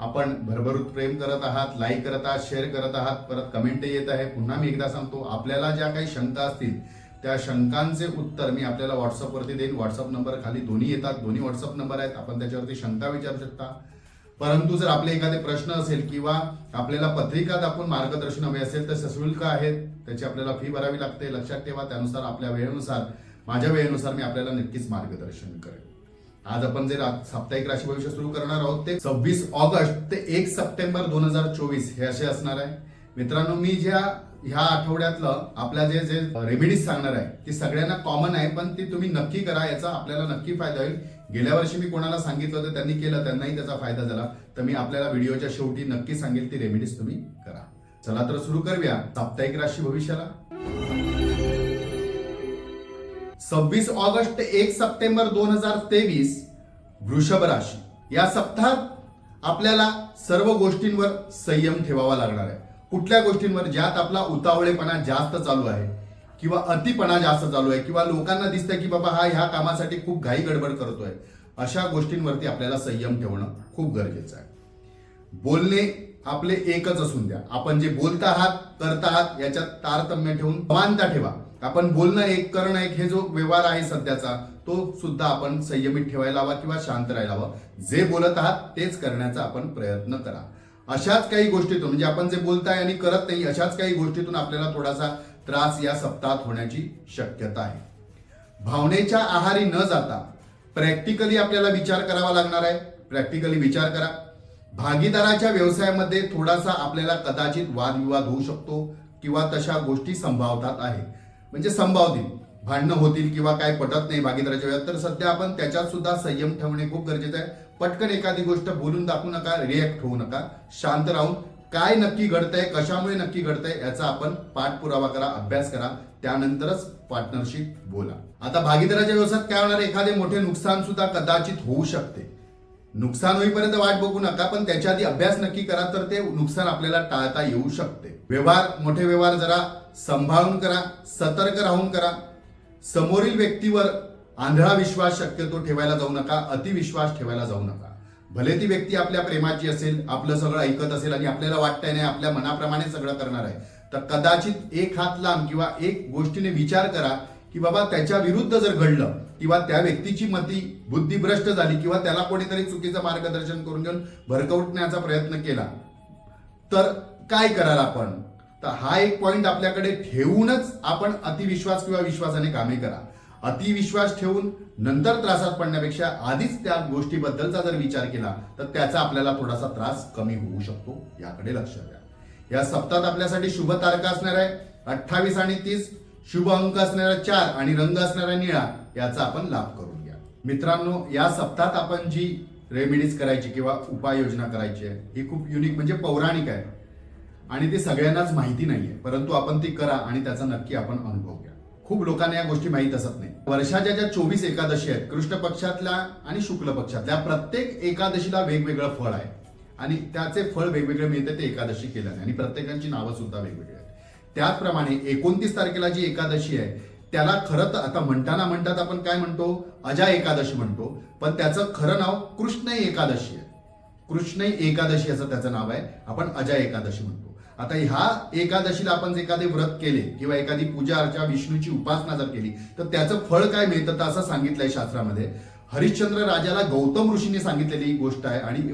आपण भरभरूत प्रेम करत आहात लाईक करत आहात शेअर करत आहात परत कमेंट येत आहे. पुन्हा मी एकदा सांगतो आपल्याला ज्या काही शंका असतील त्या शंकांचे उत्तर मी आपल्याला व्हॉट्सअपवरती देईन. व्हॉट्सअप नंबर खाली दोन्ही येतात. दोन्ही व्हॉट्सअप नंबर आहेत. आपण त्याच्यावरती शंका विचारू शकता. परंतु जर आपले एखादे प्रश्न असेल किंवा आपल्याला पत्रिका दाखवून मार्गदर्शन हवे असेल तर सशुल्क आहेत. त्याची आपल्याला फी भरावी लागते. लक्षात ठेवा. त्यानुसार आपल्या वेळेनुसार माझ्या वेळेनुसार मी आपल्याला नक्कीच मार्गदर्शन करेन. आज आपण जे साप्ताहिक राशी भविष्य सुरू करणार आहोत ते सव्वीस ऑगस्ट ते एक सप्टेंबर दोन हजार चोवीस हे असे असणार आहे. मित्रांनो मी ज्या ह्या आठवड्यातलं आपल्या जे जे रेमेडीज सांगणार आहे ती सगळ्यांना कॉमन आहे पण ती तुम्ही नक्की करा याचा आपल्याला नक्की फायदा होईल. गेल्या वर्षी मी कोणाला सांगितलं होतं त्यांनी केलं त्यांनाही त्याचा फायदा झाला. तर मी आपल्याला व्हिडिओच्या शेवटी नक्की सांगेल ती रेमेडीज तुम्ही करा. चला तर सुरू करूया साप्ताहिक राशी भविष्याला सव्वीस ऑगस्ट ते एक सप्टेंबर दोन हजार तेवीस वृषभ राशी. या सप्ताहात आपल्याला सर्व गोष्टींवर संयम ठेवावा लागणार आहे. कुठल्या गोष्टींवर? ज्यात आपला उतावळेपणा जास्त चालू आहे किंवा अतिपणा जास्त चालू आहे किंवा लोकांना दिसतंय की बाबा हा ह्या कामासाठी खूप घाई गडबड करतोय. अशा गोष्टींवरती आपल्याला संयम ठेवणं खूप गरजेचं आहे. बोलणे आपले एकच असून द्या. आपण जे बोलत आहात करत आहात याच्यात तारतम्य ठेवून समानता ठेवा. आपण बोलणं एक करणं एक हे जो व्यवहार आहे सध्याचा तो सुद्धा आपण संयमित ठेवायला हवा किंवा शांत राहायला हवा. जे बोलत आहात तेच करण्याचा आपण प्रयत्न करा. अशाच काही गोष्टीतून म्हणजे आपण जे बोलताय आणि करत नाही अशाच काही गोष्टीतून आपल्याला थोडासा त्रास या सप्ताहात होण्याची शक्यता आहे. भावनेच्या आहारी न जाता प्रॅक्टिकली आपल्याला विचार करावा लागणार आहे. प्रॅक्टिकली विचार करा. भागीदाराच्या व्यवसायामध्ये थोडासा आपल्याला कदाचित वादविवाद होऊ शकतो किंवा तशा गोष्टी संभावतात आहे म्हणजे संभावतील. भांडणं होतील किंवा काय पटत नाही भागीदाराच्या वेळात तर सध्या आपण त्याच्यात सुद्धा संयम ठेवणे खूप गरजेचं आहे. पटकन एखादी गोष्ट बोलून दाखवू नका रिॲक्ट होऊ नका. शांत राहून काय नक्की घडतंय कशामुळे नक्की घडतंय याचा आपण पाठपुरावा करा अभ्यास करा. त्यानंतरच पार्टनरशिप बोला. आता भागीदाराच्या व्यवसायात काय होणार? एखादे मोठे नुकसान सुद्धा कदाचित होऊ शकते. नुकसान होईपर्यंत वाट बघू नका पण त्याच्या आधी अभ्यास नक्की करा तर ते नुकसान आपल्याला टाळता येऊ शकते. व्यवहार मोठे व्यवहार जरा सांभाळून करा सतर्क राहून करा. समोरील व्यक्तीवर आंधळा विश्वास शक्यतो ठेवायला जाऊ नका अतिविश्वास ठेवायला जाऊ नका. भले ती व्यक्ती आपल्या प्रेमाची असेल आपलं सगळं ऐकत असेल आणि आपल्याला वाटतंय नाही आपल्या मनाप्रमाणे सगळं करणार आहे तर कदाचित एक हात लांब किंवा एक गोष्टीने विचार करा की बाबा त्याच्या विरुद्ध जर घडलं किंवा त्या व्यक्तीची मती बुद्धिभ्रष्ट झाली किंवा त्याला कोणीतरी चुकीचं मार्गदर्शन करून घेऊन भरकवटण्याचा प्रयत्न केला तर काय कराल आपण? तर हा एक पॉइंट आपल्याकडे ठेवूनच आपण अतिविश्वास किंवा विश्वासाने कामे करा. अतिविश्वास ठेवून नंतर त्रासात पडण्यापेक्षा आधीच त्या गोष्टीबद्दलचा जर विचार केला तर त्याचा आपल्याला थोडासा त्रास कमी होऊ शकतो याकडे लक्ष द्या. या सप्ताहात आपल्यासाठी शुभ तारखा असणार आहे अठ्ठावीस आणि तीस. शुभ अंक असणारा चार आणि रंग असणारा निळा याचा आपण लाभ करून घ्या. मित्रांनो या सप्ताहात आपण जी रेमेडीज करायची किंवा उपाययोजना करायची आहे ही खूप युनिक म्हणजे पौराणिक आहे. आणि ती सगळ्यांनाच माहिती नाहीये परंतु आपण ती करा आणि त्याचा नक्की आपण अनुभव घ्या. खूप लोकांना या गोष्टी माहीत असत नाही. वर्षाच्या ज्या चोवीस एकादशी आहेत कृष्ण पक्षातल्या आणि शुक्ल पक्षातल्या प्रत्येक एकादशीला वेगवेगळं फळ आहे. आणि त्याचे फळ वेगवेगळे मिळते ते एकादशी केल्याने. आणि प्रत्येकांची नावं सुद्धा वेगवेगळी आहेत. त्याचप्रमाणे एकोणतीस तारखेला जी एकादशी आहे त्याला खरं तर आता म्हणताना म्हणतात आपण काय म्हणतो? अजा एकादशी म्हणतो. पण त्याचं खरं नाव कृष्ण एकादशी आहे. कृष्ण एकादशी असं त्याचं नाव आहे. आपण अजा एकादशी म्हणतो. आता ह्या एकादशीला आपण जर एखादे व्रत केले किंवा एखादी पूजा अर्चा विष्णूची उपासना जर केली तर त्याचं फळ काय मिळतं तर असं सांगितलंय शास्त्रामध्ये. हरिश्चंद्र राजाला गौतम ऋषीने सांगितलेली गोष्ट आहे आणि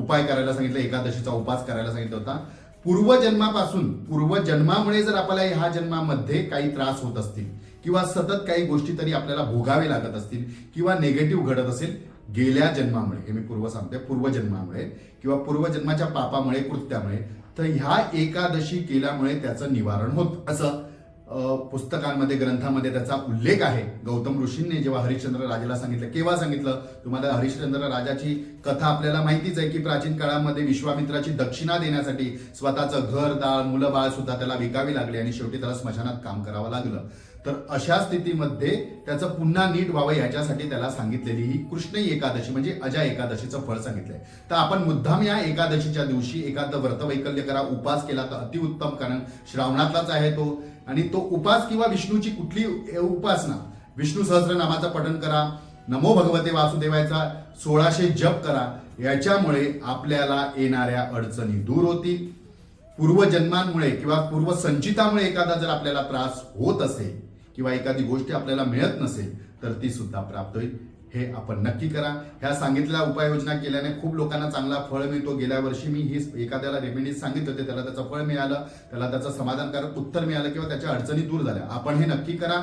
उपाय करायला सांगितलं एकादशीचा उपास करायला सांगितलं होता. पूर्वजन्मापासून पूर्वजन्मामुळे जर आपल्याला ह्या जन्मामध्ये काही त्रास होत असतील किंवा सतत काही गोष्टी तरी आपल्याला भोगावे लागत असतील किंवा निगेटिव्ह घडत असेल गेल्या जन्मामुळे हे मी पूर्व सांगतोय पूर्वजन्मामुळे किंवा पूर्वजन्माच्या पापामुळे कृत्यामुळे तर ह्या एकादशी केल्यामुळे त्याचं निवारण होत. असं पुस्तकांमध्ये ग्रंथामध्ये त्याचा उल्लेख आहे. गौतम ऋषींनी जेव्हा हरिश्चंद्र राजाला सांगितलं केव्हा सांगितलं? तुम्हाला हरिश्चंद्र राजाची कथा आपल्याला माहितीच आहे की प्राचीन काळामध्ये विश्वामित्राची दक्षिणा देण्यासाठी स्वतःचं घर दाळ मुलं बाळ सुद्धा त्याला विकावी लागली आणि शेवटी त्याला स्मशानात काम करावं लागलं. तर अशा स्थितीमध्ये त्याचं पुन्हा नीट व्हावं याच्यासाठी त्याला सांगितलेली ही कृष्ण एकादशी म्हणजे अजा एकादशीचं फळ सांगितलंय. तर आपण मुद्दाम या एकादशीच्या दिवशी एखादं व्रतवैकल्य करा उपास केला तर अतिउत्तम कारण श्रावणातलाच आहे तो. आणि तो उपास किंवा विष्णूची कुठली उपासना विष्णू सहस्रनामाचं पठण करा नमो भगवते वासुदेवाचा सोळाशे जप करा याच्यामुळे आपल्याला येणाऱ्या अडचणी दूर होतील. पूर्वजन्मांमुळे किंवा पूर्वसंचितामुळे एखादा जर आपल्याला त्रास होत असेल किंवा एखादी गोष्ट आपल्याला मिळत नसेल तर ती सुद्धा प्राप्त होईल. हे आपण नक्की करा. ह्या सांगितलेल्या उपाययोजना केल्याने खूप लोकांना चांगला फळ मिळतो. गेल्या वर्षी मी ही एखाद्याला रेमेडीज सांगितले होते त्याला त्याचं फळ मिळालं त्याला त्याचं समाधानकारक उत्तर मिळालं किंवा त्याच्या अडचणी दूर झाल्या. आपण हे नक्की करा.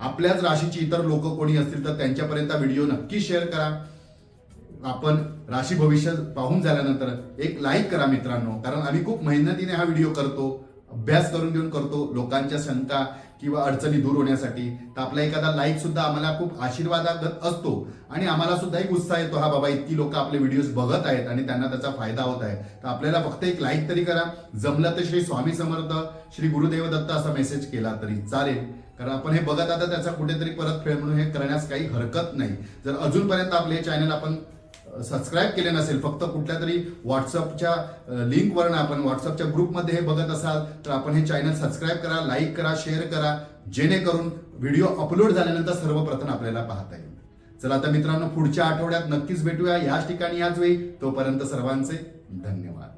आपल्याच राशीची इतर लोक कोणी असतील तर त्यांच्यापर्यंत व्हिडिओ नक्की शेअर करा. आपण राशी भविष्य पाहून झाल्यानंतर एक लाईक करा मित्रांनो. कारण आम्ही खूप मेहनतीने हा व्हिडिओ करतो अभ्यास करून घेऊन करतो. लोकांच्या शंका किंवा अडचणी दूर होण्यासाठी. तर आपला एखादा लाईक सुद्धा आम्हाला खूप आशीर्वादागत असतो आणि आम्हाला सुद्धा एक उत्साह येतो हा बाबा इतकी लोक आपले व्हिडिओज बघत आहेत आणि त्यांना त्याचा फायदा होत आहे. तर आपल्याला फक्त एक लाईक तरी करा. जमलं तर श्री स्वामी समर्थ श्री गुरुदेव दत्त असा मेसेज केला तरी चालेल. कारण आपण हे बघत आता त्याचा कुठेतरी परत फेड म्हणून हे करण्यास काही हरकत नाही. जर अजूनपर्यंत आपले चॅनल आपण सबस्क्राईब केले नसेल फक्त कुठल्या तरी व्हॉट्सअपच्या लिंकवरनं आपण व्हॉट्सअपच्या ग्रुपमध्ये हे बघत असाल तर आपण हे चॅनल सबस्क्राईब करा लाईक करा शेअर करा जेणेकरून व्हिडिओ अपलोड झाल्यानंतर सर्वप्रथम आपल्याला पाहता येईल. चला आता मित्रांनो पुढच्या आठवड्यात नक्कीच भेटूया. याच ठिकाणी याच वेळी तोपर्यंत सर्वांचे धन्यवाद.